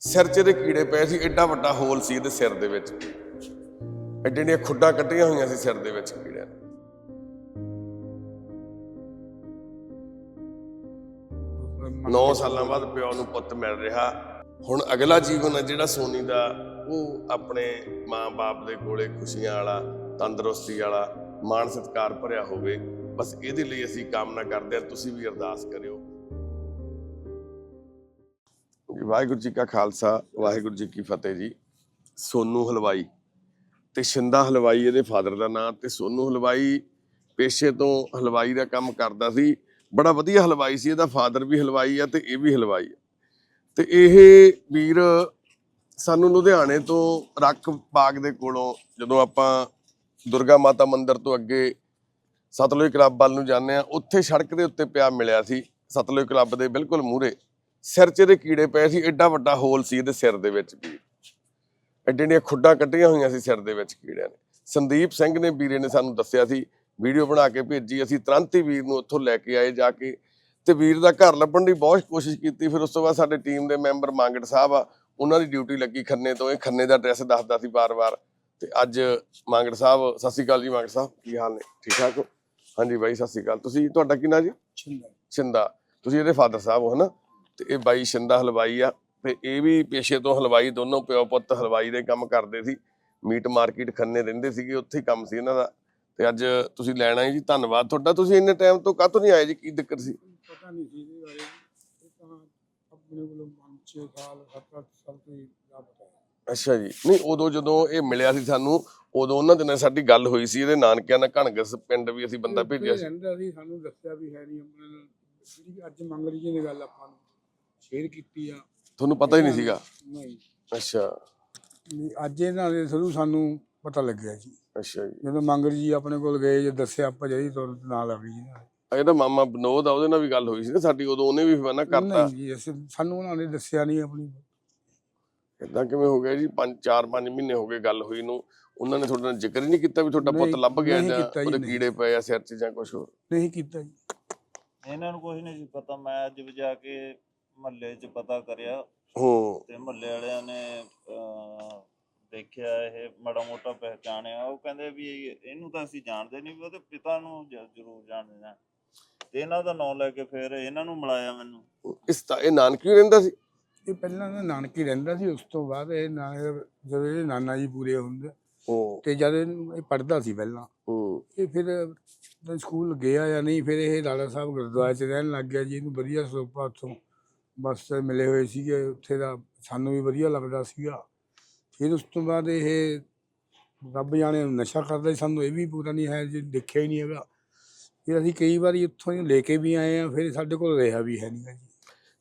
ਸਿਰ 'ਚ ਇਹਦੇ ਕੀੜੇ ਪਏ ਸੀ, ਐਡਾ ਵੱਡਾ ਹੋਲ ਸੀ ਇਹਦੇ ਸਿਰ ਦੇ ਵਿੱਚ। ਐਡੇ ਐਡੀਆਂ ਖੁੱਡਾਂ ਕੱਟੀਆਂ ਹੋਈਆਂ ਸੀ ਸਿਰ ਦੇ ਵਿੱਚ ਕੀੜਿਆਂ ਨੇ। 9 ਸਾਲਾਂ ਬਾਅਦ ਪਿਓ ਨੂੰ ਪੁੱਤ ਮਿਲ ਰਿਹਾ। ਹੁਣ ਅਗਲਾ ਜੀਵਨ ਹੈ ਜਿਹੜਾ ਸੋਨੀ ਦਾ, ਉਹ ਆਪਣੇ ਮਾਂ-ਬਾਪ ਦੇ ਕੋਲੇ ਖੁਸ਼ੀਆਂ ਵਾਲਾ, ਤੰਦਰੁਸਤੀ ਵਾਲਾ ਮਾਣ ਸਤਿਕਾਰ ਭਰਿਆ ਹੋਵੇ, ਬਸ ਇਹਦੇ ਲਈ ਅਸੀਂ ਕਾਮਨਾ ਕਰਦੇ ਹਾਂ, ਤੁਸੀਂ ਵੀ ਅਰਦਾਸ ਕਰਿਓ। ਵਾਹਿਗੁਰੂ ਜੀ ਕਾ ਖਾਲਸਾ, ਵਾਹਿਗੁਰੂ ਜੀ ਕੀ ਫਤਿਹ ਜੀ। ਸੋਨੂ ਹਲਵਾਈ ਤੇ ਸ਼ਿੰਦਾ ਹਲਵਾਈ ਇਹਦੇ ਫਾਦਰ ਦਾ ਨਾਂ ਤੇ ਸੋਨੂ ਹਲਵਾਈ ਪੇਸ਼ੇ ਤੋਂ ਹਲਵਾਈ ਦਾ ਕੰਮ ਕਰਦਾ ਸੀ। ਬੜਾ ਵਧੀਆ ਹਲਵਾਈ ਸੀ, ਇਹਦਾ ਫਾਦਰ ਵੀ ਹਲਵਾਈ ਆ ਤੇ ਇਹ ਵੀ ਹਲਵਾਈ ਆ। ਤੇ ਇਹ ਵੀਰ ਸਾਨੂੰ ਲੁਧਿਆਣੇ ਤੋਂ ਰੱਖ ਬਾਗ ਦੇ ਕੋਲੋਂ ਜਦੋਂ ਆਪਾਂ ਦੁਰਗਾ ਮਾਤਾ ਮੰਦਿਰ ਤੋਂ ਅੱਗੇ ਸਤਲੁਜ ਕਲੱਬ ਵੱਲ ਨੂੰ ਜਾਂਦੇ ਆ ਉੱਥੇ ਸੜਕ ਦੇ ਉੱਤੇ ਪਿਆ ਮਿਲਿਆ ਸੀ। ਸਤਲੁਜ ਕਲੱਬ ਦੇ ਬਿਲਕੁਲ ਮੂਹਰੇ। ਸਿਰ 'ਚ ਇਹਦੇ ਕੀੜੇ ਪਏ ਸੀ ਐਡਾ ਵੱਡਾ ਹੋਲ ਸੀ ਇਹਦੇ ਸਿਰ ਦੇ ਵਿੱਚ ਵੀ। ਐਡੇ ਐਡੀਆਂ ਖੁੱਡਾਂ ਕੱਟੀਆਂ ਹੋਈਆਂ ਸੀ ਸਿਰ ਦੇ ਵਿੱਚ ਕੀੜਿਆਂ ਨੇ। ਸੰਦੀਪ ਸਿੰਘ ਨੇ ਵੀਰੇ ਨੇ ਸਾਨੂੰ ਦੱਸਿਆ ਸੀ ਵੀਡੀਓ ਬਣਾ ਕੇ ਭੇਜੀ ਅਸੀਂ ਤੁਰੰਤ ਹੀ ਵੀਰ ਨੂੰ ਉੱਥੋਂ ਲੈ ਕੇ ਆਏ ਜਾ ਕੇ ਤੇ ਵੀਰ ਦਾ ਘਰ ਲੱਭਣ ਦੀ ਬਹੁਤ ਕੋਸ਼ਿਸ਼ ਕੀਤੀ ਫਿਰ ਉਸ ਤੋਂ ਬਾਅਦ ਸਾਡੇ ਟੀਮ ਦੇ ਮੈਂਬਰ ਮੰਗੜ ਸਾਹਿਬ ਆ ਉਹਨਾਂ ਦੀ ਡਿਊਟੀ ਲੱਗੀ ਖੰਨੇ ਤੋਂ ਇਹ ਖੰਨੇ ਦਾ ਐਡਰੈਸ ਦੱਸਦਾ ਸੀ ਬਾਰ-ਬਾਰ ਤੇ ਅੱਜ ਮੰਗੜ ਸਾਹਿਬ ਸਤਿ ਸ਼੍ਰੀ ਅਕਾਲ ਜੀ ਮੰਗੜ ਸਾਹਿਬ ਕੀ ਹਾਲ ਨੇ? ਠੀਕ ਠਾਕ ਹੋ? ਹਾਂਜੀ ਬਾਈ ਸਤਿ ਸ਼੍ਰੀ ਅਕਾਲ। ਤੁਸੀਂ ਤੁਹਾਡਾ ਕੀ ਨਾਂ ਜੀ? ਸ਼ਿੰਦਾ ਤੁਸੀਂ ਇਹਦੇ ਫਾਦਰ ਸਾਹਿਬ ਹੋ ਹਨਾ? ਤੇ ਇਹ ਬਾਈ ਸ਼ਿੰਦਾ ਹਲਵਾਈ ਆ ਤੇ ਇਹ ਵੀ ਪੇਸ਼ੇ ਤੋਂ ਹਲਵਾਈ ਦੋਨੋਂ ਪਿਓ ਪੁੱਤ ਹਲਵਾਈ ਦੇ ਕੰਮ ਕਰਦੇ ਸੀ। ਮੀਟ ਮਾਰਕੀਟ ਖੰਨੇ ਰਹਿੰਦੇ ਸੀਗੇ ਉੱਥੇ ਕੰਮ ਸੀ ਇਹਨਾਂ ਦਾ। ਤੇ ਅੱਜ ਤੁਸੀਂ ਲੈਣ ਜੀ ਧੰਨਵਾਦ ਤੁਹਾਡਾ। ਤੁਸੀਂ ਇੰਨੇ ਟਾਈਮ ਤੋਂ ਕਾਹਤੋਂ ਨਹੀਂ ਆਏ ਜੀ? ਕੀ ਦਿੱਕਤ ਸੀ? ਪਤਾ ਨਹੀਂ ਸੀ ਇਹਦੇ ਬਾਰੇ। ਇਹ ਤਾਂ ਆਪਣੇ ਕੋਲੋਂ 6 ਸਾਲ 7-8 ਸਾਲ ਤੋਂ ਹੀ ਦਾ ਪਤਾ ਹੈ। ਅੱਛਾ ਜੀ। ਨਹੀਂ ਉਦੋਂ ਜਦੋਂ ਇਹ ਮਿਲਿਆ ਸੀ ਸਾਨੂੰ ਉਦੋਂ ਉਹਨਾਂ ਦਿਨਾਂ ਸਾਡੀ ਗੱਲ ਹੋਈ ਸੀ। ਇਹਦੇ ਨਾਨਕਿਆਂ ਨਾਲ ਘਣਗਸ ਪਿੰਡ ਵੀ ਅਸੀਂ ਬੰਦਾ ਭੇਜਿਆ ਸੀ। ਰਹਿੰਦਾ ਸੀ ਸਾਨੂੰ ਦੱਸਿਆ ਵੀ ਹੈ ਨਹੀਂ। ਆਪਣੇ ਨਾਲ ਜਿਹੜੀ ਅੱਜ ਮੰਗਲ ਜੀ ਨੇ ਗੱਲ ਆਪਾਂ ਨੂੰ। ਸ਼ੇਅਰ ਕੀਤੀ ਆ। ਤੁਹਾਨੂੰ ਪਤਾ ਹੀ ਨਹੀਂ ਸੀਗਾ? ਨਹੀਂ। ਅੱਛਾ। ਨਹੀਂ, ਅੱਜ ਇਹਨਾਂ ਦੇ ਥਰੂ ਸਾਨੂੰ ਪਤਾ ਲੱਗਿਆ ਜੀ। ਅੱਛਾ ਜੀ। ਜਦੋਂ ਮੰਗਲ ਜੀ ਆਪਣੇ ਕੋਲ ਗਏ ਜੇ ਦੱਸਿਆ ਆਪਾਂ ਜਿਹੜੀ ਤੁਰੰਤ ਨਾਲ ਆ। ਗਈ ਜੀ ਇਹਦਾ ਮਾਮਾ ਬਨੋਦ ਆ ਉਹਦੇ ਨਾਲ ਵੀ ਗੱਲ ਹੋਈ ਸੀ ਨਾ ਸਾਡੀ ਉਦੋਂ ਉਹਨੇ ਵੀ ਮਨਾ ਕਰਤਾ। ਨਹੀਂ ਜੀ ਅਸੀਂ ਸਾਨੂੰ ਉਹਨਾਂ ਨੇ ਦੱਸਿਆ ਨਹੀਂ ਆਪਣੀ। ਇਦਾਂ ਕਿਵੇਂ ਹੋ ਗਿਆ ਜੀ? 5 4 5 ਮਹੀਨੇ ਹੋ ਗਏ ਗੱਲ ਹੋਈ ਨੂੰ। ਉਹਨਾਂ ਨੇ ਤੁਹਾਡੇ ਨਾਲ ਜ਼ਿਕਰ ਹੀ ਨਹੀਂ ਕੀਤਾ ਵੀ ਤੁਹਾਡਾ ਪੁੱਤ ਲੱਭ ਗਿਆ ਜਾਂ ਉਹਦੇ। ਕੀੜੇ ਪਏ ਆ ਸਿਰ 'ਚ ਜਾਂ ਕੁਝ ਹੋਰ? ਨਹੀਂ ਕੀਤਾ ਜੀ। ਇਹਨਾਂ ਨੂੰ ਕੁਝ ਨਹੀਂ ਸੀ ਪਤਾ ਮੈਂ ਅੱਜ ਵੀ ਜਾ ਕੇ ਮਹੱਲੇ 'ਚ ਪਤਾ ਕਰਿਆ ਹੂੰ। ਤੇ ਮਹੱਲੇ ਵਾਲਿਆਂ ਨੇ ਅਹ, ਦੇਖਿਆ ਇਹ ਮਾੜਾ ਮੋਟਾ ਪਹਿਚਾਣਿਆ। ਉਹ ਕਹਿੰਦੇ ਵੀ ਇਹਨੂੰ ਤਾਂ ਅਸੀਂ ਜਾਣਦੇ ਨਹੀਂ ਵੀ ਉਹਦੇ ਪਿਤਾ ਨੂੰ ਜ- ਜ਼ਰੂਰ ਜਾਣਦੇ ਹਾਂ ਤੇ ਇਹਨਾਂ ਦਾ ਨਾਂ ਲੈ ਕੇ ਫਿਰ ਇਹਨਾਂ ਨੂੰ ਮਿਲਾਇਆ ਮੈਨੂੰ। ਇਸ ਤਾਂ ਇਹ ਨਾਨਕੀ ਰਹਿੰਦਾ ਸੀ? ਇਹ ਪਹਿਲਾਂ ਤਾਂ ਨਾਨਕੀ ਰਹਿੰਦਾ ਸੀ ਉਸ ਤੋਂ ਬਾਅਦ ਇਹ ਨਾ ਜਦੋਂ ਇਹਦੇ ਨਾਨਾ ਜੀ ਪੂਰੇ ਹੁੰਦੇ ਹੂੰ। ਤੇ ਜਦ ਇਹਨੂੰ ਇਹ ਪੜਦਾ ਸੀ ਪਹਿਲਾਂ। ਹੂੰ। ਇਹ ਫਿਰ ਜਦੋਂ ਸਕੂਲ ਗਿਆ ਜਾਂ ਨਹੀਂ ਫਿਰ ਇਹ ਲਾਲਾ ਸਾਹਿਬ ਗੁਰਦੁਆਰੇ 'ਚ ਰਹਿਣ ਲੱਗ ਗਿਆ ਜੀ ਇਹਨੂੰ ਵਧੀਆ ਸਰੂਪਾ ਉੱਥੋਂ ਬੱਸ ਮਿਲੇ ਹੋਏ ਸੀਗੇ ਉੱਥੇ ਦਾ ਸਾਨੂੰ ਵੀ ਵਧੀਆ ਲੱਗਦਾ ਸੀਗਾ। ਫਿਰ ਉਸ ਤੋਂ ਬਾਅਦ ਇਹ ਰੱਬ ਜਾਣੇ ਨਸ਼ਾ ਕਰਦਾ ਸੀ ਸਾਨੂੰ ਇਹ ਵੀ ਪੂਰਾ ਨਹੀਂ ਹੈ ਜੀ ਦੇਖਿਆ ਹੀ ਨਹੀਂ ਹੈਗਾ। ਫਿਰ ਅਸੀਂ ਕਈ ਵਾਰੀ ਉੱਥੋਂ ਹੀ ਲੈ ਕੇ ਵੀ ਆਏ ਆ ਫਿਰ ਸਾਡੇ ਕੋਲ ਰਿਹਾ ਵੀ ਹੈ ਨਹੀਂ ਜੀ।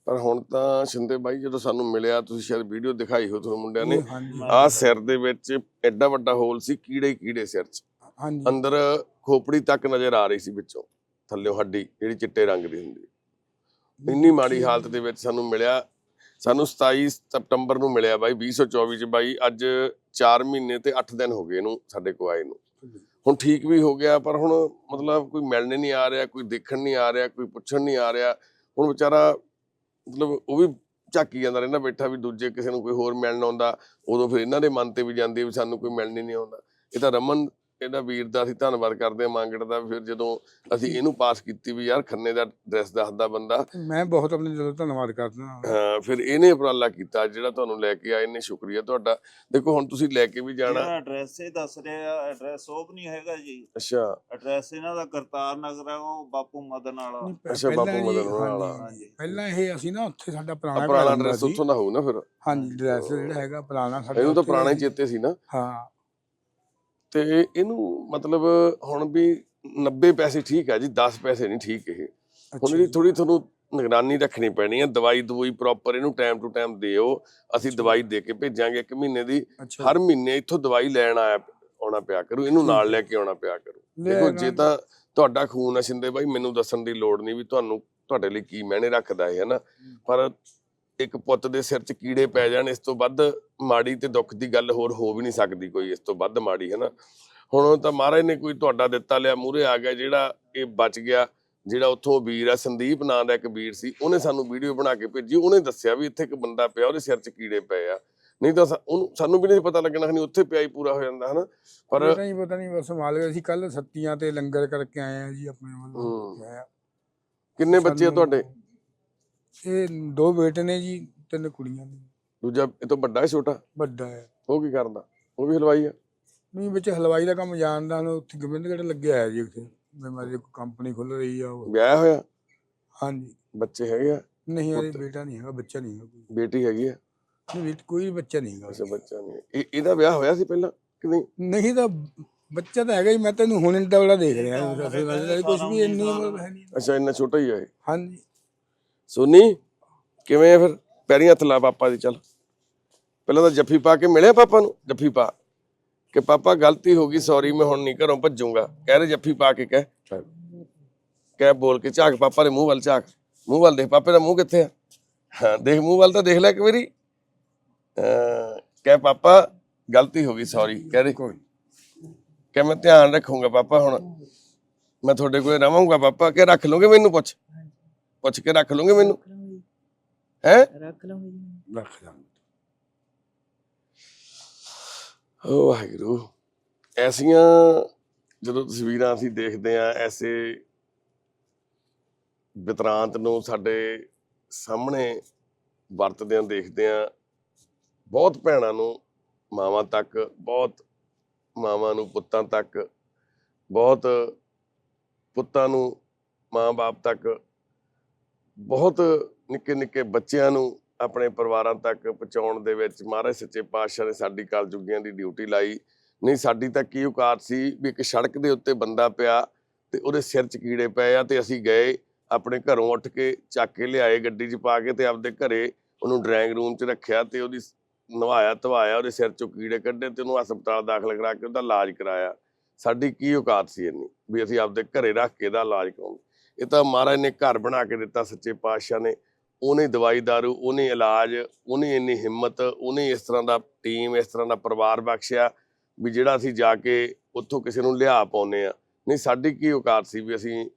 ਪਰ ਹੁਣ ਤਾਂ ਸ਼ਿੰਦੇ ਬਾਈ ਜਦੋਂ ਸਾਨੂੰ ਮਿਲਿਆ ਤੁਸੀਂ ਸ਼ਾਇਦ ਵੀਡੀਓ ਦਿਖਾਈ ਹੋ ਤੁਹਾਨੂੰ ਮੁੰਡਿਆਂ ਨੇ ਆਹ ਸਿਰ ਦੇ ਵਿੱਚ ਐਡਾ ਵੱਡਾ ਹੋਲ ਸੀ ਕੀੜੇ ਕੀੜੇ ਸਿਰ 'ਚ। ਹਾਂਜੀ। ਅੰਦਰ ਖੋਪੜੀ ਤੱਕ ਨਜ਼ਰ ਆ ਰਹੀ ਸੀ ਵਿੱਚੋਂ ਥੱਲੇੋਂ ਹੱਡੀ ਜਿਹੜੀ ਚਿੱਟੇ ਰੰਗ ਦੀ ਹੁੰਦੀ। ਇੰਨੀ ਮਾੜੀ ਹਾਲਤ ਦੇ ਵਿੱਚ ਸਾਨੂੰ ਮਿਲਿਆ। ਸਾਨੂੰ 27 ਸਤੰਬਰ ਨੂੰ ਮਿਲਿਆ ਬਾਈ 2024 ਚ ਬਾਈ, ਅੱਜ 4 ਮਹੀਨੇ ਤੇ 8 ਦਿਨ ਹੋ ਗਏ ਇਹਨੂੰ, ਸਾਡੇ ਕੋ ਆਏ ਨੂੰ। ਹੁਣ ਠੀਕ ਵੀ ਹੋ ਗਿਆ, ਪਰ ਹੁਣ ਮਤਲਬ ਕੋਈ ਮਿਲਣ ਨਹੀਂ ਆ ਰਿਹਾ, ਕੋਈ ਦੇਖਣ ਨਹੀਂ ਆ ਰਿਹਾ, ਕੋਈ ਪੁੱਛਣ ਨਹੀਂ ਆ ਰਿਹਾ। ਹੁਣ ਵਿਚਾਰਾ ਮਤਲਬ ਉਹ ਵੀ ਝਾਕੀ ਜਾਂਦਾ ਰਹਿੰਦਾ ਬੈਠਾ ਵੀ ਦੂਜੇ ਕਿਸੇ ਨੂੰ ਕੋਈ ਹੋਰ ਮਿਲਣ ਆਉਂਦਾ, ਉਦੋਂ ਫਿਰ ਇਹਨਾਂ ਦੇ ਮਨ ਤੇ ਵੀ ਜਾਂਦੀ ਵੀ ਸਾਨੂੰ ਕੋਈ ਮਿਲਣ ਹੀ ਨਹੀਂ ਆਉਂਦਾ। ਇਹ ਤਾਂ ਰਮਨ ਇਹਦਾ ਵੀਰ ਦਾ ਅਸੀਂ ਧੰਨਵਾਦ ਕਰਦੇ ਹਾਂ ਮੰਗੜ ਦਾ ਫਿਰ ਜਦੋਂ ਅਸੀਂ ਇਹਨੂੰ ਪਾਸ ਕੀਤੀ ਵੀ ਯਾਰ ਖੰਨੇ ਦਾ ਡਰੈਸ ਦੱਸਦਾ ਬੰਦਾ। ਮੈਂ ਬਹੁਤ ਆਪਣੇ ਦਿਲੋਂ ਧੰਨਵਾਦ ਕਰਦਾ ਹਾਂ। ਫਿਰ ਇਹਨੇ ਉਪਰਾਲਾ ਕੀਤਾ ਜਿਹੜਾ ਤੁਹਾਨੂੰ ਲੈ ਕੇ ਆਏ ਨੇ ਸ਼ੁਕਰੀਆ ਤੁਹਾਡਾ। ਦੇਖੋ ਹੁਣ ਤੁਸੀਂ ਲੈ ਕੇ ਵੀ ਜਾਣਾ। ਜਿਹੜਾ ਐਡਰੈਸ ਇਹ ਦੱਸ ਰਿਹਾ ਐਡਰੈਸ ਉਹ ਵੀ ਨਹੀਂ ਹੈਗਾ ਜੀ। ਅੱਛਾ। ਐਡਰੈਸ ਇਹਨਾਂ ਦਾ ਕਰਤਾਰ ਨਗਰ ਹੈ ਉਹ ਬਾਪੂ ਮਦਨ ਵਾਲਾ। ਅੱਛਾ, ਬਾਪੂ ਪਹਿਲਾਂ ਮਦਨ ਵਾਲਾ। ਪਹਿਲਾਂ ਇਹ ਅਸੀਂ ਨਾ ਉੱਥੇ ਸਾਡਾ ਪੁਰਾਣਾ ਐਡਰੈਸ। ਉੱਥੋਂ ਦਾ ਹੋਊ ਨਾ ਫਿਰ। ਹਾਂਜੀ ਡਰੈਸ ਜਿਹੜਾ ਹੈਗਾ ਪੁਰਾਣਾ ਸਾਡਾ ਇਹਨੂੰ ਤਾਂ ਪੁਰਾਣਾ ਹੀ ਚੇਤੇ ਸੀ ਨਾ। ਹਾਂ। ਤੇ ਇਹਨੂੰ ਮਤਲਬ ਹੁਣ ਵੀ 90 ਪੈਸੇ ਠੀਕ ਆ ਜੀ 10 ਪੈਸੇ ਨਹੀਂ ਠੀਕ ਇਹ। ਹੁਣ ਇਹਦੀ। ਥੋੜੀ ਤੁਹਾਨੂੰ ਨਿਗਰਾਨੀ ਰੱਖਣੀ ਪੈਣੀ ਹੈ ਦਵਾਈ ਦਵਾਈ ਪ੍ਰੋਪਰ ਇਹਨੂੰ ਟਾਈਮ ਟੂ ਟਾਈਮ ਦਿਓ ਅਸੀਂ ਦਵਾਈ ਦੇ ਕੇ ਭੇਜਾਂਗੇ ਇੱਕ ਮਹੀਨੇ ਦੀ ਹਰ ਮਹੀਨੇ ਇੱਥੋਂ ਦਵਾਈ ਲੈਣ ਆਇਆ ਆਉਣਾ ਪਿਆ ਕਰੂ ਇਹਨੂੰ ਨਾਲ ਲੈ ਕੇ ਆਉਣਾ ਪਿਆ ਕਰੂ। ਦੇਖੋ ਜੇ ਤਾਂ ਤੁਹਾਡਾ ਖੂਨ ਆ ਸ਼ਿੰਦੇ ਬਾਈ ਮੈਨੂੰ ਦੱਸਣ ਦੀ ਲੋੜ ਨਹੀਂ ਵੀ ਤੁਹਾਨੂੰ ਤੁਹਾਡੇ ਲਈ ਕੀ ਮਾਇਨੇ ਰੱਖਦਾ ਹੈ ਹਨਾ? ਪਰ ਇੱਕ ਪੁੱਤ ਦੇ ਸਿਰ 'ਚ ਕੀੜੇ ਪੈ ਜਾਣ ਇਸ ਤੋਂ ਵੱਧ ਮਾੜੀ ਤੇ ਦੁੱਖ ਦੀ ਗੱਲ ਹੋਰ ਹੋ ਵੀ ਨਹੀਂ ਸਕਦੀ ਕੋਈ ਇਸ ਤੋਂ ਵੱਧ ਮਾੜੀ ਹਨਾ? ਹੁਣ ਤਾਂ ਮਹਾਰਾਜ ਨੇ ਕੋਈ ਤੁਹਾਡਾ ਦਿੱਤਾ ਲਿਆ ਮੂਰੇ ਆ ਗਿਆ ਜਿਹੜਾ ਇਹ ਬਚ ਗਿਆ ਜਿਹੜਾ ਉੱਥੋਂ ਵੀਰ ਆ ਸੰਦੀਪ ਨਾਂ ਦਾ ਇੱਕ ਵੀਰ ਸੀ ਉਹਨੇ ਸਾਨੂੰ ਵੀਡੀਓ ਬਣਾ ਕੇ ਭੇਜੀ ਉਹਨੇ ਦੱਸਿਆ ਵੀ ਇੱਥੇ ਇੱਕ ਬੰਦਾ ਪਿਆ ਉਹਦੇ ਸਿਰ 'ਚ ਕੀੜੇ ਪਏ ਆ। ਨਹੀਂ ਤਾਂ ਉਹਨੂੰ ਸਾਨੂੰ ਵੀ ਨਹੀਂ ਪਤਾ ਲੱਗਣਾ ਕਿ ਉੱਥੇ ਪਿਆ ਹੀ ਪੂਰਾ ਹੋ ਜਾਂਦਾ ਹਨਾ? ਪਰ ਨਹੀਂ ਪਤਾ ਨਹੀਂ ਬਸ ਮਾਲਕ ਅਸੀਂ ਕੱਲ ਸੱਤੀਆਂ ਤੇ ਲੰਗਰ ਕਰਕੇ ਆਏ ਆ ਜੀ ਆਪਣੇ ਵੱਲੋਂ ਹੂੰ। ਕਿੰਨੇ ਬੱਚੇ ਆ ਤੁਹਾਡੇ? ਇਹ ਦੋ ਬੇਟੇ ਨੇ ਜੀ ਤਿੰਨ ਕੁੜੀਆਂ ਨੇ। ਦੂਜਾ ਇਹ ਤੋਂ ਵੱਡਾ ਹੈ ਛੋਟਾ? ਵੱਡਾ ਹੈ। ਉਹ ਕੀ ਕਰਦਾ ਉਹ ਵੀ ਹਲਵਾਈ ਆ? ਨਹੀਂ ਵਿੱਚ ਹਲਵਾਈ ਦਾ ਕੰਮ ਜਾਣਦਾ ਹੁਣ ਉੱਥੇ ਗੋਬਿੰਦਗੜ੍ਹ ਲੱਗਿਆ ਹੈ ਜੀ ਉੱਥੇ। ਮੇਰੀ ਕੰਪਨੀ ਖੁੱਲ ਰਹੀ ਆ ਉਹ। ਵਿਆਹ ਹੋਇਆ? ਹਾਂਜੀ। ਬੱਚੇ ਹੈਗੇ ਆ? ਨਹੀਂ ਪੁੱਤ। ਬੇਟਾ ਨਹੀਂ ਹੈਗਾ ਬੱਚਾ ਨਹੀਂ ਹੈਗਾ ਕੋਈ। ਬੇਟੀ ਹੈਗੀ ਆ? ਨਹੀਂ ਬੇਟ- ਕੋਈ ਬੱਚਾ ਨਹੀਂ ਹੈਗਾ। ਅੱਛਾ ਬੱਚਾ ਨਹੀਂ ਇਹ ਇਹਦਾ ਵਿਆਹ ਹੋਇਆ ਸੀ ਪਹਿਲਾਂ ਕਿ ਨਹੀਂ? ਨਹੀਂ ਤਾਂ ਬੱਚਾ ਤਾਂ ਹੈਗਾ ਹੀ ਮੈਂ ਤੈਨੂੰ ਹੁਣ ਇੰਦਾ ਬੜਾ ਦੇਖ ਰਿਹਾ। ਕੁਝ ਵੀ ਇੰਨੀ ਉਮਰ ਹੈ ਨਹੀਂ। ਅੱਛਾ ਇੰਨਾ ਛੋਟਾ ਹੀ ਆ ਇਹ। ਹਾਂਜੀ। ਸੋਨੀ ਕਿਵੇਂ ਆ ਫਿਰ? ਪੈਰੀਂ ਹੱਥ ਲਾ ਪਾਪਾ ਦੀ ਚੱਲ। ਪਹਿਲਾਂ ਤਾਂ ਜੱਫੀ ਪਾ ਕੇ ਮਿਲਿਆ ਪਾਪਾ ਨੂੰ? ਜੱਫੀ ਪਾ। ਕਿ ਪਾਪਾ ਗਲਤੀ ਹੋ ਗਈ ਸੌਰੀ ਮੈਂ ਹੁਣ ਨਹੀਂ ਘਰੋਂ ਭੱਜੂਗਾ। ਕਹਿ ਰਹੇ ਜੱਫੀ ਪਾ ਕੇ ਕਹਿ। ਕਹਿ ਬੋਲ ਕੇ ਝਾਕ ਪਾਪਾ ਦੇ ਮੂੰਹ ਵੱਲ ਝਾਕ। ਮੂੰਹ ਵੱਲ ਦੇਖ ਪਾਪੇ ਦਾ ਮੂੰਹ ਕਿੱਥੇ ਆ? ਹਾਂ ਦੇਖ ਮੂੰਹ ਵੱਲ ਤਾਂ ਦੇਖ ਲੈ ਇੱਕ ਵਾਰੀ। ਕਹਿ ਪਾਪਾ ਗਲਤੀ ਹੋ ਗਈ ਸੌਰੀ ਕਹਿ ਦੇ। ਕੋਈ ਕਿ ਮੈਂ ਧਿਆਨ ਰੱਖੂੰਗਾ ਪਾਪਾ ਹੁਣ। ਮੈਂ ਤੁਹਾਡੇ ਕੋਲੇ ਰਵਾਂਗਾ ਪਾਪਾ ਕਿ ਰੱਖ ਲਓਗੇ ਮੈਨੂੰ ਪੁੱਛ। ਪੁੱਛ ਕੇ ਰੱਖ ਲਓਗੇ ਮੈਨੂੰ। ਹੈ? ਰੱਖ ਲਵਾਂਗੇ ਰੱਖ ਦਾਂਗੇ ਓ ਵਾਹਿਗੁਰੂ ਐਸੀਆਂ ਜਦੋਂ ਤਸਵੀਰਾਂ ਅਸੀਂ ਦੇਖਦੇ ਆ ਐਸੇ ਬਿਤਰਾਂਤ ਨੂੰ ਸਾਡੇ ਸਾਹਮਣੇ ਵਰਤਦਿਆਂ ਦੇਖਦੇ ਆ ਬਹੁਤ ਭੈਣਾਂ ਨੂੰ ਮਾਵਾਂ ਤੱਕ ਬਹੁਤ ਮਾਵਾਂ ਨੂੰ ਪੁੱਤਾਂ ਤੱਕ ਬਹੁਤ ਪੁੱਤਾਂ ਨੂੰ ਮਾਂ-ਬਾਪ ਤੱਕ ਬਹੁਤ ਨਿੱਕੇ ਨਿੱਕੇ ਬੱਚਿਆਂ ਨੂੰ ਆਪਣੇ ਪਰਿਵਾਰਾਂ ਤੱਕ ਪਹੁੰਚਾਉਣ ਦੇ ਵਿੱਚ ਮਹਾਰਾਜ ਸੱਚੇ ਪਾਤਸ਼ਾਹ ਨੇ ਸਾਡੀ ਕਲਯੁਗੀਆਂ ਦੀ ਡਿਊਟੀ ਲਾਈ। ਨਹੀਂ, ਸਾਡੀ ਤਾਂ ਕੀ ਔਕਾਤ ਸੀ ਵੀ ਇੱਕ ਸੜਕ ਦੇ ਉੱਤੇ ਬੰਦਾ ਪਿਆ ਤੇ ਉਹਦੇ ਸਿਰ 'ਚ ਕੀੜੇ ਪਏ ਆ ਤੇ ਅਸੀਂ ਗਏ, ਆਪਣੇ ਘਰੋਂ ਉੱਠ ਕੇ ਚੱਕ ਕੇ ਲਿਆਏ ਗੱਡੀ 'ਚ ਪਾ ਕੇ ਤੇ ਆਪਦੇ ਘਰੇ ਉਹਨੂੰ ਡਰਾਇੰਗ ਰੂਮ 'ਚ ਰੱਖਿਆ ਤੇ ਉਹਦੀ ਨਵਾਇਆ, ਧਵਾਇਆ, ਉਹਦੇ ਸਿਰ 'ਚੋਂ ਕੀੜੇ ਕੱਢੇ ਤੇ ਉਹਨੂੰ ਹਸਪਤਾਲ ਦਾਖਲ ਕਰਾ ਕੇ ਉਹਦਾ ਇਲਾਜ ਕਰਾਇਆ। ਸਾਡੀ ਕੀ ਔਕਾਤ ਸੀ ਇੰਨੀ ਵੀ ਅਸੀਂ ਆਪਦੇ ਘਰੇ ਰੱਖ ਕੇ ਇਹਦਾ ਇਲਾਜ ਕਰਾਉਂਦੇ। ਇਹ ਤਾਂ ਮਹਾਰਾਜ ਨੇ ਘਰ ਬਣਾ ਕੇ ਦਿੱਤਾ ਸੱਚੇ ਪਾਤਸ਼ਾਹ ਨੇ। ਉਹਨੇ ਦਵਾਈ ਦਾਰੂ, ਉਹਨੇ ਇਲਾਜ, ਉਹਨੇ ਇੰਨੀ ਹਿੰਮਤ, ਉਹਨੇ ਇਸ ਤਰ੍ਹਾਂ ਦਾ ਟੀਮ ਇਸ ਤਰ੍ਹਾਂ ਦਾ ਪਰਿਵਾਰ ਬਖਸ਼ਿਆ ਵੀ ਜਿਹੜਾ ਅਸੀਂ ਜਾ ਕੇ ਉੱਥੋਂ ਕਿਸੇ ਨੂੰ ਲਿਆ ਪਾਉਨੇ ਆ ਨਹੀਂ, ਸਾਡੀ ਕੀ ਔਕਾਤ ਸੀ ਵੀ ਅਸੀਂ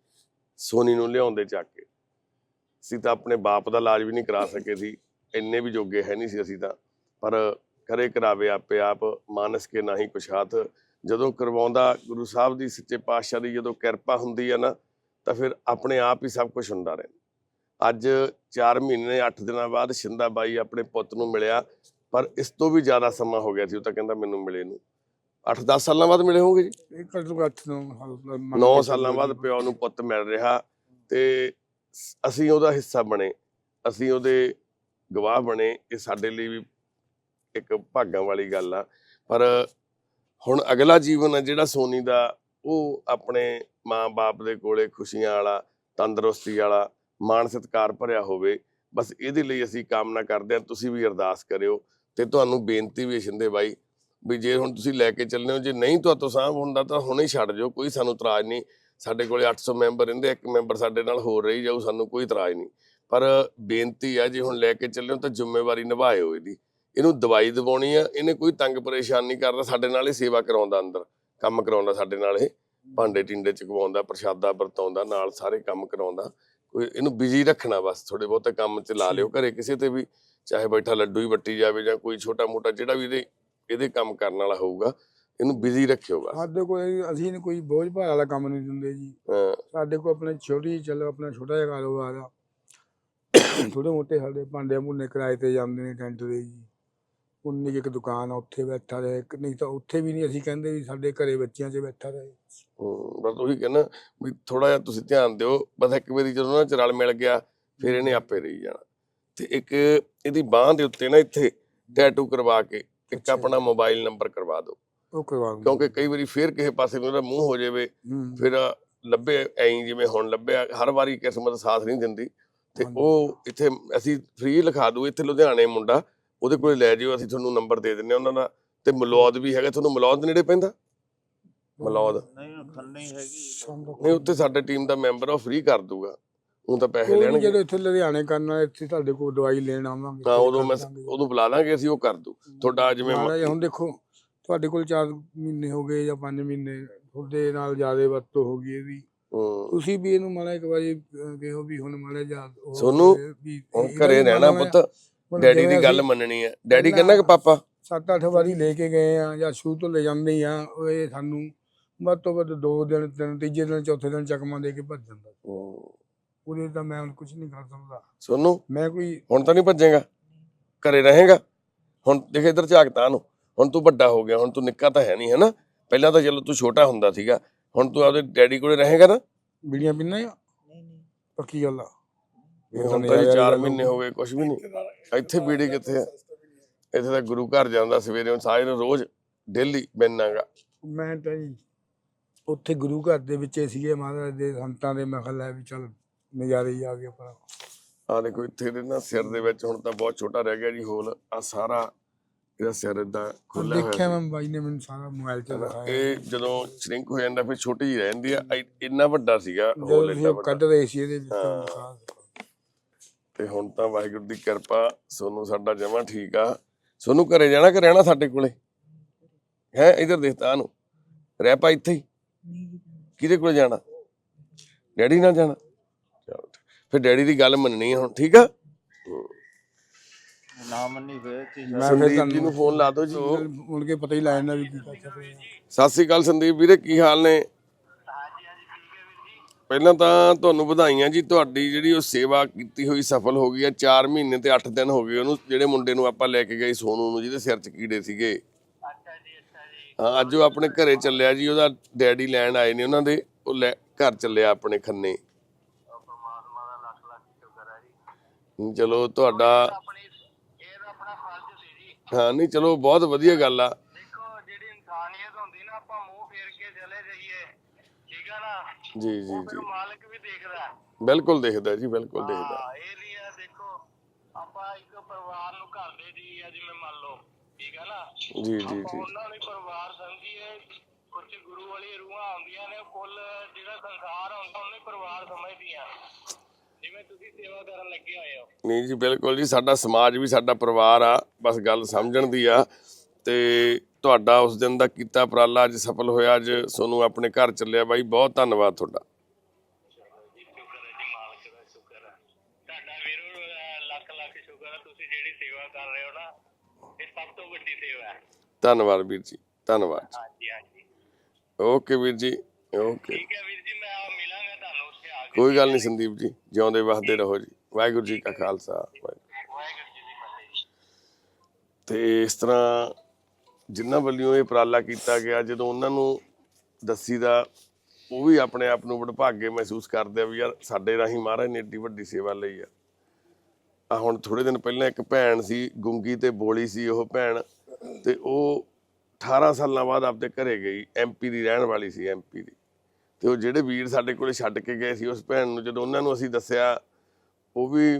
ਸੋਨੀ ਨੂੰ ਲਿਆਉਂਦੇ ਚੱਕ ਕੇ? ਅਸੀਂ ਤਾਂ ਆਪਣੇ ਬਾਪ ਦਾ ਇਲਾਜ ਵੀ ਨਹੀਂ ਕਰਾ ਸਕੇ ਸੀ। ਇੰਨੇ ਵੀ ਜੋਗੇ ਹੈ ਨਹੀਂ ਸੀ ਅਸੀਂ ਤਾਂ। ਪਰ ਕਰੇ ਕਰਾਵੇ ਆਪੇ ਆਪ, ਮਾਨਸ ਕੇ ਨਹੀਂ ਕੁਛ ਹੱਥ। ਜਦੋਂ ਕਰਵਾਉਂਦਾ ਗੁਰੂ ਸਾਹਿਬ ਦੀ ਸੱਚੇ ਪਾਤਸ਼ਾਹ ਦੀ ਜਦੋਂ ਕਿਰਪਾ ਹੁੰਦੀ ਆ ਨਾ ਤਾਂ ਫਿਰ ਆਪਣੇ ਆਪ ਹੀ ਸਭ ਕੁਝ ਹੁੰਦਾ ਰਹਿੰਦਾ ਅੱਜ 4 ਮਹੀਨੇ 8 ਦਿਨਾਂ ਬਾਅਦ ਸ਼ਿੰਦਾ ਬਾਈ ਆਪਣੇ ਪੁੱਤ ਨੂੰ ਮਿਲਿਆ ਪਰ ਇਸ ਤੋਂ ਵੀ ਜ਼ਿਆਦਾ ਸਮਾਂ ਹੋ ਗਿਆ ਸੀ ਉਹ ਤਾਂ ਕਹਿੰਦਾ ਮੈਨੂੰ ਮਿਲੇ ਨੂੰ। 8-10 ਸਾਲਾਂ ਬਾਅਦ ਮਿਲੇ ਹੋਗੇ ਜੀ? ਘੱਟੋ ਘੱਟ ਨੂੰ 9 ਸਾਲਾਂ ਬਾਅਦ ਪਿਓ ਨੂੰ ਪੁੱਤ ਮਿਲ ਰਿਹਾ ਤੇ ਅਸੀਂ ਉਹਦਾ ਹਿੱਸਾ ਬਣੇ ਅਸੀਂ ਉਹਦੇ ਗਵਾਹ ਬਣੇ ਇਹ ਸਾਡੇ ਲਈ ਵੀ ਇੱਕ ਭਾਗਾਂ ਵਾਲੀ ਗੱਲ ਆ। ਪਰ ਹੁਣ ਅਗਲਾ ਜੀਵਨ ਹੈ ਜਿਹੜਾ ਸੋਨੀ ਦਾ ਉਹ ਆਪਣੇ ਮਾਂ-ਬਾਪ ਦੇ ਕੋਲੇ ਖੁਸ਼ੀਆਂ ਵਾਲਾ, ਤੰਦਰੁਸਤੀ ਵਾਲਾ, ਮਾਣ ਸਤਿਕਾਰ ਭਰਿਆ ਹੋਵੇ, ਬਸ ਇਹਦੇ ਲਈ ਅਸੀਂ ਕਾਮਨਾ ਕਰਦੇ ਹਾਂ, ਤੁਸੀਂ ਵੀ ਅਰਦਾਸ ਕਰਿਓ ਤੇ ਤੁਹਾਨੂੰ ਬੇਨਤੀ ਵੀ ਸ਼ਿੰਦੇ ਬਾਈ ਵੀ ਜੇ ਹੁਣ ਤੁਸੀਂ ਲੈ ਕੇ ਚੱਲਨੇ ਹੋ, ਜੇ ਨਹੀਂ ਤੁਹਾਤੋਂ ਸਾਂਭ ਹੁੰਦਾ ਤਾਂ ਹੁਣੇ ਹੀ ਛੱਡ ਜਾਓ, ਕੋਈ ਸਾਨੂੰ ਇਤਰਾਜ਼ ਨਹੀਂ। ਸਾਡੇ ਕੋਲੇ 800 ਮੈਂਬਰ ਰਹਿੰਦੇ, ਇੱਕ ਮੈਂਬਰ ਸਾਡੇ ਨਾਲ ਹੋਰ ਰਹੀ ਜਾਊ, ਸਾਨੂੰ ਕੋਈ ਇਤਰਾਜ਼ ਨਹੀਂ। ਪਰ ਬੇਨਤੀ ਆ, ਜੇ ਹੁਣ ਲੈ ਕੇ ਚੱਲਿਓ ਤਾਂ ਜ਼ਿੰਮੇਵਾਰੀ ਨਿਭਾਇਓ ਇਹਦੀ। ਇਹਨੂੰ ਦਵਾਈ ਦਿਵਾਉਣੀ ਆ, ਇਹਨੇ ਕੋਈ ਤੰਗ ਪਰੇਸ਼ਾਨ ਨਹੀਂ ਕਰਦਾ, ਸਾਡੇ ਨਾਲ ਹੀ ਸੇਵਾ ਕਰਾਉਂਦਾ ਅੰਦਰ, ਕੰਮ ਕਰਾਉਂਦਾ ਸਾਡੇ ਨਾਲ ਇਹ। ਭਾਂਡੇ ਟਿੰਡੇ ਚਕਵਾਉਂਦਾ ਪ੍ਰਸ਼ਾਦਾ ਵਰਤਾਉਂਦਾ ਨਾਲ ਸਾਰੇ ਕੰਮ ਕਰਾਉਂਦਾ। ਕੋਈ ਇਹਨੂੰ ਬਿਜ਼ੀ ਰੱਖਣਾ ਬਸ ਥੋੜੇ ਬਹੁਤੇ ਕੰਮ ਚ ਲਾ ਲਿਓ ਘਰੇ ਕਿਸੇ ਤੇ ਵੀ ਚਾਹੇ ਬੈਠਾ ਲੱਡੂ ਹੀ ਵੱਟੀ ਜਾਵੇ ਜਾਂ ਕੋਈ ਛੋਟਾ ਮੋਟਾ ਜਿਹੜਾ ਵੀ ਇਹਦੇ ਇਹਦੇ ਕੰਮ ਕਰਨ ਵਾਲਾ ਹੋਊਗਾ ਇਹਨੂੰ ਬਿਜ਼ੀ ਰੱਖਿਓ ਬਸ। ਸਾਡੇ ਕੋਲ ਅਸੀਂ ਨੀ ਕੋਈ ਬੋਝ ਭਾਰ ਵਾਲਾ ਕੰਮ ਨਹੀਂ ਦਿੰਦੇ ਜੀ। ਹਾਂ, ਸਾਡੇ ਕੋਲ ਆਪਣਾ ਛੋਟੀ ਚਲੋ ਆਪਣਾ ਛੋਟਾ ਜਿਹਾ ਕਾਰੋਬਾਰ ਆ। ਛੋਟੇ ਮੋਟੇ ਸਾਡੇ ਭਾਂਡੇ ਭੁੰਨੇ ਕਿਰਾਏ ਤੇ ਜਾਂਦੇ ਨੇ ਟੈਂਟ ਦੇ ਜੀ। ਉਨੀ ਇੱਕ ਦੁਕਾਨ ਆ ਉੱਥੇ ਬੈਠਾ ਰਹੇ ਇੱਕ ਨਹੀਂ ਤਾਂ ਉੱਥੇ ਵੀ ਨਹੀਂ ਅਸੀਂ ਕਹਿੰਦੇ ਵੀ ਸਾਡੇ ਘਰੇ ਬੱਚਿਆਂ 'ਚ ਬੈਠਾ ਰਹੇ ਹਮ, ਬਸ ਉਹੀ ਕਹਿੰਦਾ ਵੀ ਥੋੜਾ ਜਿਹਾ ਤੁਸੀਂ ਧਿਆਨ ਦਿਓ ਬਸ ਇੱਕ ਵਾਰੀ ਜਦੋਂ ਨਾ ਚ ਰਲ ਮਿਲ ਗਿਆ ਫਿਰ ਇਹਨੇ ਆਪੇ ਰਹੀ ਜਾਣਾ ਤੇ ਇੱਕ ਇਹਦੀ ਬਾਹ ਦੇ ਉੱਤੇ ਨਾ ਇੱਥੇ ਟੈਟੂ ਕਰਵਾ ਕੇ ਇੱਕ। ਆਪਣਾ ਮੋਬਾਈਲ ਨੰਬਰ ਕਰਵਾ ਦਿਓ ਉਹ ਕਰਵਾ ਦਿੰਦੇ। ਕਿਉਂਕਿ ਕਈ ਵਾਰੀ ਫੇਰ ਕਿਸੇ ਪਾਸੇ ਨੂੰ ਉਹਦਾ ਮੂੰਹ ਹੋ ਜਾਵੇ ਹੂੰ। ਫਿਰ ਲੱਭੇ ਐਂ ਜਿਵੇਂ ਹੁਣ ਲੱਭਿਆ ਹਰ ਵਾਰੀ ਕਿਸਮਤ ਸਾਥ ਨਹੀਂ ਦਿੰਦੀ ਤੇ। ਉਹ ਇੱਥੇ ਅਸੀਂ ਫ੍ਰੀ ਲਿਖਾ ਦੂ ਇੱਥੇ ਲੁਧਿਆਣੇ ਮੁੰਡਾ ਉਹਦੇ ਕੋਲੇ ਲੈ ਜਿਓ ਅਸੀਂ ਤੁਹਾਨੂੰ ਨੰਬਰ ਦੇ ਦਿੰਨੇ ਆ ਉਹਨਾਂ ਦਾ ਤੇ ਮਲੌਦ ਵੀ ਹੈਗਾ ਤੁਹਾਨੂੰ ਮਲੌਦ ਨੇੜੇ ਪੈਂਦਾ? ਮਲੌਦ। ਨਹੀਂ ਖੰਨੀ ਹੈਗੀ। ਨਹੀਂ ਸਾਡੇ ਟੀਮ ਦਾ ਮੈਂਬਰ ਆ, ਉਹ ਫ੍ਰੀ ਕਰ ਦੂਗਾ ਉਹ ਤਾਂ ਪੈਸੇ ਲੈਣਗੇ। ਜਦੋਂ ਇੱਥੇ ਲੁਧਿਆਣੇ ਕਰਨਾ ਇੱਥੇ ਤੁਹਾਡੇ ਕੋਲ ਦਵਾਈ ਲੈਣ ਆਵਾਂਗੇ ਤਾਂ ਉਦੋਂ ਮੈਂ। ਉਦੋਂ ਬੁਲਾ ਦਾਂਗੇ ਅਸੀਂ ਉਹ ਕਰ ਦੂ ਤੁਹਾਡਾ ਜਿਵੇਂ ਹੁਣ ਦੇਖੋ ਤੁਹਾਡੇ ਕੋਲ 4 ਮਹੀਨੇ ਹੋ ਗਏ ਜਾਂ 5 ਮਹੀਨੇ ਤੁਹਾਡੇ ਨਾਲ ਜ਼ਿਆਦਾ ਵਰਤੋਂ ਹੋ ਗਈ ਇਹਦੀ। ਤੁਸੀਂ ਵੀ ਇਹਨੂੰ ਮਾੜਾ ਇੱਕ ਵਾਰੀ ਕਿਹੋ ਵੀ ਹੁਣ ਮਾੜਾ ਜਾ ਸੋਨੂੰ, ਹੁਣ ਘਰੇ ਰਹਿਣਾ ਪੁੱਤ। ਡੈਡੀ ਦੀ ਗੱਲ ਮੰਨਣੀ ਹੈ ਡੈਡੀ ਕਹਿੰਦਾ ਕਿ ਪਾਪਾ? ਸੱਤ ਅੱਠ ਵਾਰੀ ਲੈ ਕੇ ਗਏ ਆ ਜਾਂ ਸ਼ੂ ਤੋਂ ਲੈ ਜਾਂਦੇ ਆ ਉਹ ਇਹ ਸਾਨੂੰ ਵੱਧ ਤੋਂ ਵੱਧ ਦੋ ਦਿਨ ਤਿੰਨ ਤੀਜੇ ਦਿਨ ਚੌਥੇ ਦਿਨ ਚੱਕਮਾ ਦੇ ਕੇ ਭੱਜ ਜਾਂਦਾ ਹੂੰ। ਉਹਦੇ ਤਾਂ ਮੈਂ ਹੁਣ ਕੁਝ ਨਹੀਂ ਕਰ ਸਕਦਾ। ਸੋਨੂੰ ਮੈਂ ਕੋਈ ਹੁਣ ਤਾਂ ਨਹੀਂ ਭੱਜੇਗਾ? ਘਰੇ ਰਹੇਗਾ? ਹੁਣ ਦੇਖ ਇੱਧਰ ਝਾਕ ਤਾਂ ਨੂੰ। ਹੁਣ ਤੂੰ ਵੱਡਾ ਹੋ ਗਿਆ ਹੁਣ ਤੂੰ ਨਿੱਕਾ ਤਾਂ ਹੈ ਨਹੀਂ ਹੈਨਾ? ਪਹਿਲਾਂ ਤਾਂ ਚਲੋ ਤੂੰ ਛੋਟਾ ਹੁੰਦਾ ਸੀਗਾ। ਹੁਣ ਤੂੰ ਆਪਦੇ ਡੈਡੀ ਕੋਲੇ ਰਹੇਗਾ ਨਾ ਬੀੜੀਆਂ ਪੀਣਾ ਆ ਨਹੀਂ ਨਹੀਂ। ਪੱਕੀ ਗੱਲ ਆ। ਹੁਣ ਤਾਂ ਵਾਲੀ 4 ਗੱਲ ਮਹੀਨੇ ਹੋ ਗਏ ਕੁਝ ਵੀ ਨਹੀਂ। ਇੱਥੇ ਬੀੜੀ ਕਿੱਥੇ ਆ? ਇੱਥੇ ਤਾਂ ਗੁਰੂ ਘਰ ਜਾਂਦਾ ਸਵੇਰੇ ਹੁਣ ਸਾਰੇ ਨੂੰ ਰੋਜ਼ ਡੇਲੀ ਬੈਨਾਗਾ ਮੈਂ ਤਾਂ ਜੀ ਉੱਥੇ ਗੁਰੂ ਘਰ ਦੇ ਵਿੱਚ ਹੀ ਸੀਗੇ ਮਹਾਰਾਜ ਦੇ ਸੰਤਾਂ ਦੇ ਮੈਂ ਕਿਹਾ ਲੈ ਵੀ ਚੱਲ ਨਜ਼ਾਰੇ ਹੀ ਆ ਗਏ ਪਰ ਆ ਦੇਖੋ ਇੱਥੇ ਦੇ ਨਾ ਸਿਰ ਦੇ ਵਿੱਚ ਹੁਣ ਤਾਂ ਬਹੁਤ ਛੋਟਾ ਰਹਿ ਗਿਆ ਜੀ ਹੋਲ। ਆ ਸਾਰਾ ਇਹਦਾ ਸਿਰ ਇਦਾਂ ਖੁੱਲਿਆ ਹੋਇਆ ਦੇਖਿਆ। ਮੈਂ ਬਾਈ ਨੇ ਮੈਨੂੰ ਸਾਰਾ ਮੋਬਾਈਲ ਹਨਾ, ਦਿਖਾਇਆ। ਇਹ ਜਦੋਂ ਸ਼ਰਿੰਕ ਹੋ ਜਾਂਦਾ ਫਿਰ ਛੋਟੀ ਜਿਹੀ ਰਹਿੰਦੀ ਆ। ਇੰਨਾ ਵੱਡਾ ਸੀਗਾ ਹੋਲ ਇੰਨਾ ਵੱਡਾ। ਕੱਢ ਰਹੇ ਸੀ ਇਹਦੇ ਵਿੱਚੋਂ ਹਾਂ। ਤੇ ਹੁਣ ਤਾਂ ਵਾਹਿਗੁਰੂ ਦੀ ਕਿਰਪਾ ਸੋਨੂੰ ਸਾਡਾ ਜਮਾ ਠੀਕ ਆ। ਸੋਨੂੰ ਘਰੇ ਜਾਣਾ ਕਿ ਰਹਿਣਾ ਸਾਡੇ ਕੋਲੇ? ਹੈ ਇਧਰ ਦੇਖਤਾ ਨੂੰ। ਰਹਿ ਪਾ ਇੱਥੇ ਹੀ। ਕਿਹਦੇ ਕੋਲੇ ਜਾਣਾ? ਡੈਡੀ ਨਾਲ ਜਾਣਾ। ਚਲੋ। ਫਿਰ ਡੈਡੀ ਦੀ ਗੱਲ ਮੰਨਣੀ ਹੁਣ ਠੀਕ ਆ? ਨਾ ਮੰਨੀ ਫੇਰ ਚੀਜ਼। ਮੈਂ ਫਿਰ ਸੰਦੀਪ ਜੀ ਨੂੰ ਫੋਨ ਲਾ ਦਿਓ ਜੀ। ਮੁੜ ਕੇ ਪਤਾ ਹੀ ਲੱਗ ਜਾਂਦਾ ਵੀ ਕੀ ਸਤਿ ਸ੍ਰੀ ਅਕਾਲ ਸੰਦੀਪ ਵੀਰੇ ਕੀ ਹਾਲ ਨੇ? ਪਹਿਲਾਂ ਤਾਂ ਤੁਹਾਨੂੰ ਵਧਾਈਆਂ ਜੀ ਤੁਹਾਡੀ ਜਿਹੜੀ ਉਹ ਸੇਵਾ ਕੀਤੀ ਹੋਈ ਸਫਲ ਹੋ ਗਈ ਆ 4 ਮਹੀਨੇ ਤੇ 8 ਦਿਨ ਹੋ ਗਏ ਉਹਨੂੰ ਜਿਹੜੇ ਮੁੰਡੇ ਨੂੰ ਆਪਾਂ ਲੈ ਕੇ ਗਏ ਸੋਨੂ ਨੂੰ ਜਿਹਦੇ ਸਿਰ 'ਚ ਕੀੜੇ ਸੀਗੇ। ਹਾਂ ਅੱਜ ਉਹ ਆਪਣੇ ਘਰੇ ਚੱਲਿਆ ਜੀ ਉਹਦਾ ਡੈਡੀ ਲੈਣ ਆਏ ਨੇ ਉਹਨਾਂ ਦੇ ਉਹ ਲੈ ਘਰ ਚੱਲਿਆ ਆਪਣੇ ਖੰਨੇ। ਚਲੋ ਤੁਹਾਡਾ ਹਾਂ ਨਹੀਂ ਚਲੋ ਬਹੁਤ ਵਧੀਆ ਗੱਲ ਆ ਦੇਖੋ ਜਿਹੜੀ ਇਨਸਾਨੀਅਤ ਹੁੰਦੀ ਨਾ ਆਪਾਂ ਮੂੰਹ ਫੇਰ ਕੇ ਚਲੇ ਜਾਈਏ ਠੀਕ ਆ ਨਾ ਜੀ ਜੀ ਜੀ। ਮਾਲਕ ਵੀ ਦੇਖਦਾ। ਹੈ। ਬਿਲਕੁਲ ਦੇਖਦਾ ਜੀ ਬਿਲਕੁਲ ਦੇਖਦਾ। ਹਾਂ ਇਹ ਨਹੀਂ ਆ ਦੇਖੋ ਆਪਾਂ ਇੱਕ ਪਰਿਵਾਰ ਨੂੰ ਘਰ ਦੇ ਜੀ ਆ ਜਿਵੇਂ ਮੰਨ ਲਓ ਠੀਕ ਆ ਨਾ? ਜੀ ਜੀ ਜੀ। ਉਹਨਾਂ ਨੂੰ ਹੀ ਪਰਿਵਾਰ ਸਮਝੀਏ ਕੁਝ ਗੁਰੂ ਵਾਲੀ ਰੂਹਾਂ ਆਉਂਦੀਆਂ ਨੇ ਕੁੱਲ ਜਿਹੜਾ ਸੰਸਾਰ ਹੁੰਦਾ ਉਹਨੂੰ ਹੀ ਪਰਿਵਾਰ ਸਮਝਦੀਆਂ ਜਿਵੇਂ ਤੁਸੀਂ ਸੇਵਾ ਕਰਨ ਲੱਗੇ ਹੋਏ ਹੋ। ਨਹੀਂ ਜੀ ਬਿਲਕੁਲ ਜੀ ਸਾਡਾ ਸਮਾਜ ਵੀ ਸਾਡਾ ਪਰਿਵਾਰ ਆ ਬਸ ਗੱਲ ਸਮਝਣ ਦੀ ਆ। ਤੇ ਤੁਹਾਡਾ ਉਸ ਦਿਨ ਦਾ ਕੀਤਾ ਉਪਰਾਲਾ ਅੱਜ ਸਫਲ ਹੋਇਆ ਅੱਜ ਸੋਨੂੰ ਆਪਣੇ ਘਰ ਚੱਲਿਆ। ਬਾਈ ਬਹੁਤ ਧੰਨਵਾਦ ਤੁਹਾਡਾ। ਧੰਨਵਾਦ ਵੀਰ ਜੀ ਧੰਨਵਾਦ ਹਾਂਜੀ ਹਾਂਜੀ। ਓਕੇ ਵੀਰ ਜੀ ਓਕੇ। ਠੀਕ ਹੈ ਵੀਰ ਜੀ ਮੈਂ ਆ ਮਿਲਾਂਗਾ ਤੁਹਾਨੂੰ ਉੱਥੇ ਆ ਕੇ। ਕੋਈ ਗੱਲ ਨਹੀਂ ਸੰਦੀਪ ਜੀ ਜਿਉਂਦੇ ਵਸਦੇ ਰਹੋ ਜੀ। ਵਾਹਿਗੁਰੂ ਜੀ ਕਾ ਖਾਲਸਾ ਵਾਹਿਗੁਰੂ। ਜੀ ਦੀ ਫਤਿਹ। ਤੇ ਇਸ ਤਰ੍ਹਾਂ ਜਿਨ੍ਹਾਂ ਵੱਲੋਂ ਇਹ ਉਪਰਾਲਾ ਕੀਤਾ ਗਿਆ, ਜਦੋਂ ਉਹਨਾਂ ਨੂੰ ਦੱਸੀ ਦਾ, ਉਹ ਵੀ ਆਪਣੇ ਆਪ ਨੂੰ ਵਡਭਾਗੇ ਮਹਿਸੂਸ ਕਰਦੇ ਆ ਵੀ ਯਾਰ ਸਾਡੇ ਰਾਹੀਂ ਮਹਾਰਾਜ ਨੇ ਏਡੀ ਵੱਡੀ ਸੇਵਾ ਲਈ ਆ। ਆ ਹੁਣ ਥੋੜੇ ਦਿਨ ਪਹਿਲਾਂ ਇੱਕ ਭੈਣ ਸੀ, ਗੁੰਗੀ ਤੇ ਬੋਲੀ ਸੀ ਉਹ ਭੈਣ, ਤੇ ਉਹ 18 ਸਾਲਾਂ ਬਾਅਦ ਆਪਦੇ ਘਰੇ ਗਈ ਐਮਪੀ ਦੀ ਰਹਿਣ ਵਾਲੀ ਸੀ ਐਮਪੀ ਦੀ। ਤੇ ਉਹ ਜਿਹੜੇ ਵੀਰ ਸਾਡੇ ਕੋਲੇ ਛੱਡ ਕੇ ਗਏ ਸੀ ਉਸ ਭੈਣ ਨੂੰ, ਜਦੋਂ ਉਹਨਾਂ ਨੂੰ ਅਸੀਂ ਦੱਸਿਆ, ਉਹ ਵੀ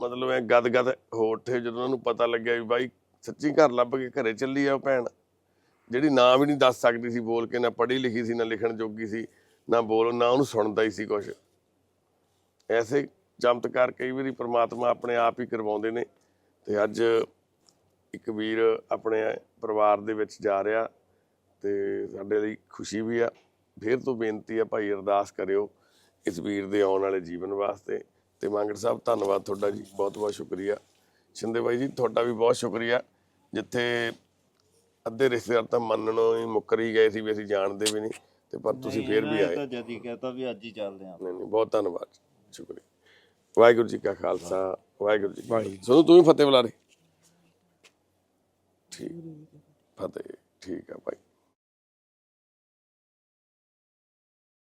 ਮਤਲਬ ਐ ਗਦਗਦ ਹੋ ਉੱਠੇ, ਜਦੋਂ ਉਹਨਾਂ ਨੂੰ ਪਤਾ ਲੱਗਿਆ ਵੀ ਬਾਈ ਸੱਚੀ ਘਰ ਲੱਭ ਕੇ ਘਰੇ ਚੱਲੀ ਆ ਉਹ ਭੈਣ। ਜਿਹੜੀ ਨਾਂ ਵੀ ਨਹੀਂ ਦੱਸ ਸਕਦੀ ਸੀ ਬੋਲ ਕੇ, ਨਾ ਪੜ੍ਹੀ ਲਿਖੀ ਸੀ, ਨਾ ਲਿਖਣ ਜੋਗੀ ਸੀ, ਨਾ ਬੋਲ, ਨਾ ਉਹਨੂੰ ਸੁਣਦਾ ਹੀ ਸੀ ਕੁਝ ਐਸੇ ਚਮਤਕਾਰ ਕਈ ਵਾਰੀ ਪ੍ਰਮਾਤਮਾ ਆਪਣੇ ਆਪ ਹੀ ਕਰਵਾਉਂਦੇ ਨੇ। ਤੇ ਅੱਜ ਇੱਕ ਵੀਰ ਆਪਣੇ ਪਰਿਵਾਰ ਦੇ ਵਿੱਚ ਜਾ ਰਿਹਾ ਤੇ ਸਾਡੇ ਲਈ ਖੁਸ਼ੀ ਵੀ ਆ। ਫੇਰ ਤੋਂ ਬੇਨਤੀ ਆ, ਭਾਈ ਅਰਦਾਸ ਕਰਿਓ ਇਸ ਵੀਰ ਦੇ ਆਉਣ ਵਾਲੇ ਜੀਵਨ ਵਾਸਤੇ। ਤੇ ਮੰਗੜ ਸਾਹਿਬ, ਧੰਨਵਾਦ ਤੁਹਾਡਾ ਜੀ। ਬਹੁਤ ਬਹੁਤ ਸ਼ੁਕਰੀਆ। ਸ਼ਿੰਦੇ ਬਾਈ ਜੀ ਤੁਹਾਡਾ ਵੀ ਬਹੁਤ ਸ਼ੁਕਰੀਆ। ਜਿੱਥੇ ਅੱਧੇ ਰਿਸ਼ਤੇਦਾਰ ਤਾਂ ਮੰਨਣੋਂ ਹੀ ਮੁੱਕਰ ਹੀ ਗਏ ਸੀ ਵੀ ਅਸੀਂ ਜਾਣਦੇ ਵੀ ਨਹੀਂ ਤੇ ਪਰ ਤੁਸੀਂ ਫੇਰ ਵੀ ਆਏ। ਤਾਂ ਜਦੀ ਕਹਤਾ ਵੀ ਅੱਜ ਹੀ ਚੱਲਦੇ ਆਂ। ਨਹੀਂ ਨਹੀਂ ਬਹੁਤ ਧੰਨਵਾਦ ਸ਼ੁਕਰੀਆ। ਵਾਹਿਗੁਰੂ ਜੀ ਕਾ ਖਾਲਸਾ ਵਾਹਿਗੁਰੂ ਜੀ ਕੀ ਫਤਿਹ। ਸੁਣੋ ਤੂੰ ਵੀ ਫਤਿਹ ਬੁਲਾ ਦੇ। ਠੀਕ ਫਤਿਹ ਠੀਕ ਆ ਭਾਈ